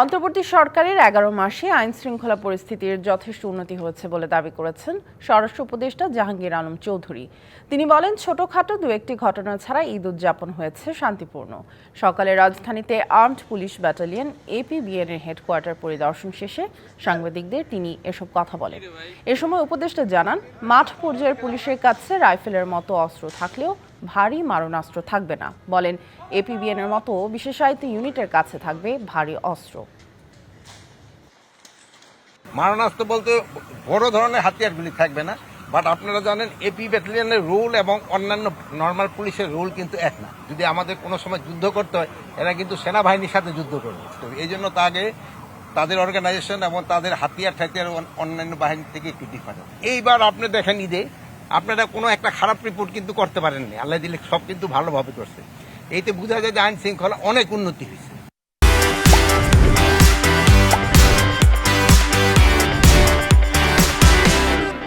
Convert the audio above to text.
অন্তর্বর্তী সরকারের এগারো মাসে আইন শৃঙ্খলা পরিস্থিতির যথেষ্ট উন্নতি হয়েছে বলে দাবি করেছেন স্বরাষ্ট্র উপদেষ্টা জাহাঙ্গীর আলম চৌধুরী। তিনি বলেন, ছোটখাটো দু একটি ঘটনা ছাড়া ঈদ উদযাপন হয়েছে শান্তিপূর্ণ। সকালে রাজধানীতে আর্মড পুলিশ ব্যাটালিয়ন এপিবিএন এর হেডকোয়ার্টার পরিদর্শন শেষে সাংবাদিকদের তিনি এসব কথা বলেন। এ সময় উপদেষ্টা জানান, মাঠ পর্যায়ের পুলিশের কাছে রাইফেলের মতো অস্ত্র থাকলেও ভারী মারণাস্ত্র থাকবে না, বলেন এপিবিএন এর মতো বিশেষায়িত ইউনিটের কাছে থাকবে ভারী অস্ত্র। মারণাস্ত্র বলতে বড় ধরনের হাতিয়ারগুলি থাকবে না বাট আপনারা জানেন এপি ব্যাটালিয়নের রুল এবং অন্যান্য নর্মাল পুলিশের রুল কিন্তু এক না। যদি আমাদের কোনো সময় যুদ্ধ করতে হয়, এরা কিন্তু সেনাবাহিনীর সাথে যুদ্ধ করবে। তো এই জন্য তাকে তাদের অর্গানাইজেশন এবং তাদের হাতিয়ার ঠাতিয়ার অন্যান্য বাহিনী থেকে একটু ডিফারেন্ট এইবার আপনি দেখেন ঈদে আপনারা কোনো একটা খারাপ রিপোর্ট কিন্তু করতে পারেননি। আল্লাহ দিলে সব কিন্তু ভালোভাবে করছে। এইতে বোঝা যায় যে আইন শৃঙ্খলা অনেক উন্নতি হয়েছে।